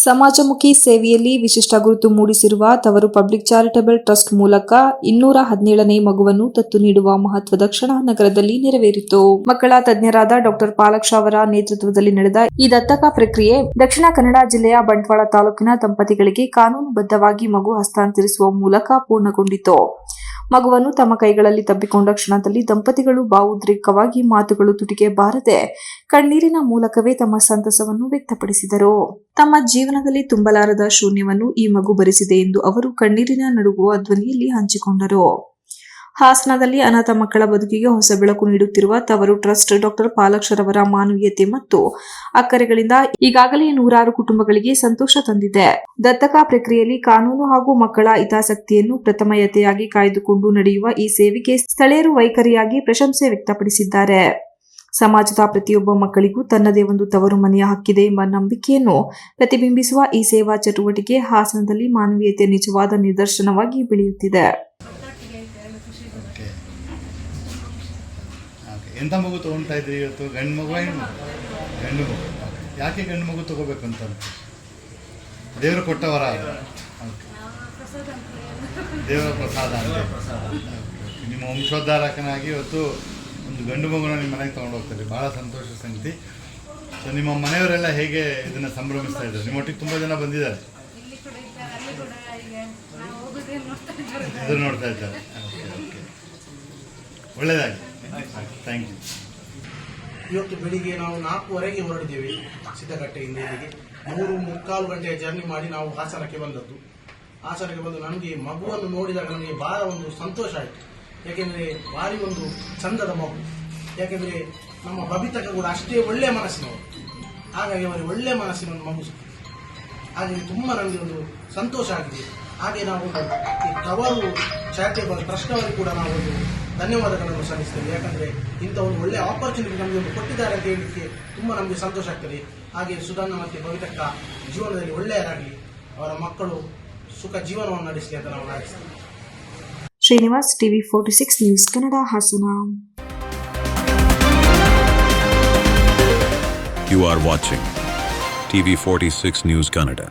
ಸಮಾಜಮುಖಿ ಸೇವೆಯಲ್ಲಿ ವಿಶಿಷ್ಟ ಗುರುತು ಮೂಡಿಸಿರುವ ತವರು ಪಬ್ಲಿಕ್ ಚಾರಿಟಬಲ್ ಟ್ರಸ್ಟ್ ಮೂಲಕ ಇನ್ನೂರ ಹದಿನೇಳನೇ ಮಗುವನ್ನು ದತ್ತು ನೀಡುವ ಮಹತ್ವದ ಕ್ಷಣ ನಗರದಲ್ಲಿ ನೆರವೇರಿತು. ಮಕ್ಕಳ ತಜ್ಞರಾದ ಡಾಕ್ಟರ್ ಪಾಲಕ್ಷ ಅವರ ನೇತೃತ್ವದಲ್ಲಿ ನಡೆದ ಈ ದತ್ತಕ ಪ್ರಕ್ರಿಯೆ ದಕ್ಷಿಣ ಕನ್ನಡ ಜಿಲ್ಲೆಯ ಬಂಟ್ವಾಳ ತಾಲೂಕಿನ ದಂಪತಿಗಳಿಗೆ ಕಾನೂನುಬದ್ಧವಾಗಿ ಮಗು ಹಸ್ತಾಂತರಿಸುವ ಮೂಲಕ ಪೂರ್ಣಗೊಂಡಿತು. ಮಗುವನ್ನು ತಮ್ಮ ಕೈಗಳಲ್ಲಿ ತಬ್ಬಿಕೊಂಡ ಕ್ಷಣದಲ್ಲಿ ದಂಪತಿಗಳು ಭಾವೋದ್ರೇಕವಾಗಿ ಮಾತುಗಳು ತುಟಿಗೆ ಬಾರದೆ ಕಣ್ಣೀರಿನ ಮೂಲಕವೇ ತಮ್ಮ ಸಂತಸವನ್ನು ವ್ಯಕ್ತಪಡಿಸಿದರು. ತಮ್ಮ ಜೀವನದಲ್ಲಿ ತುಂಬಲಾರದ ಶೂನ್ಯವನ್ನು ಈ ಮಗು ಭರಿಸಿದೆ ಎಂದು ಅವರು ಕಣ್ಣೀರಿನ ನಡುಗುವ ಧ್ವನಿಯಲ್ಲಿ ಹಂಚಿಕೊಂಡರು. ಹಾಸನದಲ್ಲಿ ಅನಾಥ ಮಕ್ಕಳ ಬದುಕಿಗೆ ಹೊಸ ಬೆಳಕು ನೀಡುತ್ತಿರುವ ತವರು ಟ್ರಸ್ಟ್ ಡಾಕ್ಟರ್ ಪಾಲಕ್ಷರವರ ಮಾನವೀಯತೆ ಮತ್ತು ಅಕ್ಕರೆಗಳಿಂದ ಈಗಾಗಲೇ ನೂರಾರು ಕುಟುಂಬಗಳಿಗೆ ಸಂತೋಷ ತಂದಿದೆ. ದತ್ತಕ ಪ್ರಕ್ರಿಯೆಯಲ್ಲಿ ಕಾನೂನು ಹಾಗೂ ಮಕ್ಕಳ ಹಿತಾಸಕ್ತಿಯನ್ನು ಪ್ರಥಮಯತೆಯಾಗಿ ಕಾಯ್ದುಕೊಂಡು ನಡೆಯುವ ಈ ಸೇವೆಗೆ ಸ್ಥಳೀಯರು ವೈಖರಿಯಾಗಿ ಪ್ರಶಂಸೆ ವ್ಯಕ್ತಪಡಿಸಿದ್ದಾರೆ. ಸಮಾಜದ ಪ್ರತಿಯೊಬ್ಬ ಮಕ್ಕಳಿಗೂ ತನ್ನದೇ ಒಂದು ತವರು ಮನೆಯ ಹಕ್ಕಿದೆ ಎಂಬ ನಂಬಿಕೆಯನ್ನು ಪ್ರತಿಬಿಂಬಿಸುವ ಈ ಸೇವಾ ಚಟುವಟಿಕೆ ಹಾಸನದಲ್ಲಿ ಮಾನವೀಯತೆ ನಿಜವಾದ ನಿದರ್ಶನವಾಗಿ ಬೆಳೆಯುತ್ತಿದೆ ಓಕೆ ಓಕೆ ಎಂಥ ಮಗು ತೊಗೊಳ್ತಾ ಇದ್ರಿ ಇವತ್ತು? ಗಂಡು ಮಗು ಹೆಣ್ಣು ಗಂಡು ಮಗು. ಯಾಕೆ ಗಂಡು ಮಗು ತೊಗೋಬೇಕು ಅಂತ? ದೇವರು ಕೊಟ್ಟವರ ದೇವರ ಪ್ರಸಾದ ಅಂತ. ನಿಮ್ಮ ವಂಶೋದ್ಧಾರಕನಾಗಿ ಇವತ್ತು ಒಂದು ಗಂಡು ಮಗುನ ನಿಮ್ಮ ಮನೆಗೆ ತೊಗೊಂಡು ಹೋಗ್ತಾರೆ ಭಾಳ ಸಂತೋಷ ಸಂಗತಿ. ಸೊ ನಿಮ್ಮ ಮನೆಯವರೆಲ್ಲ ಹೇಗೆ ಇದನ್ನು ಸಂಭ್ರಮಿಸ್ತಾ ಇದ್ದಾರೆ? ನಿಮ್ಮೊಟ್ಟಿಗೆ ತುಂಬ ಜನ ಬಂದಿದ್ದಾರೆ. ಹೋಗೋದೇ ನೋಡ್ತಾ ಇದ್ದಾರೆ. ಎದುರು ನೋಡ್ತಾ ಇದ್ದಾರೆ. ಓಕೆ ಓಕೆ ಒಳ್ಳೆಯದಾಗಿ ಥ್ಯಾಂಕ್ ಯು ಇವತ್ತು ಬೆಳಿಗ್ಗೆ ನಾವು ನಾಲ್ಕುವರೆಗೆ ಹೊರಡಿದ್ದೇವೆ ಸಿದ್ದಗಟ್ಟೆಯಿಂದ ಇಲ್ಲಿಗೆ ಮೂರು ಮುಕ್ಕಾಲು ಗಂಟೆಯ ಜರ್ನಿ ಮಾಡಿ ನಾವು ಹಾಸನಕ್ಕೆ ಬಂದದ್ದು. ಹಾಸನಕ್ಕೆ ಬಂದು ನನಗೆ ಮಗುವನ್ನು ನೋಡಿದಾಗ ನನಗೆ ಬಹಳ ಒಂದು ಸಂತೋಷ ಆಯಿತು. ಯಾಕೆಂದರೆ ಭಾರಿ ಒಂದು ಚಂದದ ಮಗು. ಯಾಕೆಂದರೆ ನಮ್ಮ ಬಬಿತಕ ಕೂಡ ಅಷ್ಟೇ ಒಳ್ಳೆಯ ಮನಸ್ಸಿನವರು ಹಾಗಾಗಿ ಅವರಿಗೆ ಒಳ್ಳೆಯ ಮನಸ್ಸಿನ ಒಂದು ಮಗು. ಹಾಗಾಗಿ ತುಂಬ ನನಗೆ ಒಂದು ಸಂತೋಷ ಆಗಿದೆ. ಹಾಗೆ ನಾವು ಈ ಕವರು ಚಾರಿಟೇಬಲ್ ಟ್ರಸ್ಟ್ ಕೂಡ ನಾವು ಒಂದು ಧನ್ಯವಾದಗಳನ್ನು ಸಲ್ಲಿಸ್ತೇವೆ ಯಾಕಂದ್ರೆ ಇಂಥ ಒಂದು ಒಳ್ಳೆಯ ಆಪರ್ಚುನಿಟಿ ನಮಗೆ ಒಂದು ಕೊಟ್ಟಿದ್ದಾರೆ ಅಂತ ಹೇಳಲಿಕ್ಕೆ ತುಂಬ ನಮಗೆ ಸಂತೋಷ ಆಗ್ತದೆ. ಹಾಗೆ ಸುಧನ್ನ ಮತ್ತು ಭವಿತಕ್ಕ ಜೀವನದಲ್ಲಿ ಒಳ್ಳೆಯದಾಗಲಿ. ಅವರ ಮಕ್ಕಳು ಸುಖ ಜೀವನವನ್ನು ನಡೆಸಲಿ ಅಂತ ನಾವು ಹಾರೈಸ್ತೇವೆ Srinivas TV forty six news Kannada Hassan. You are watching TV46 News Canada.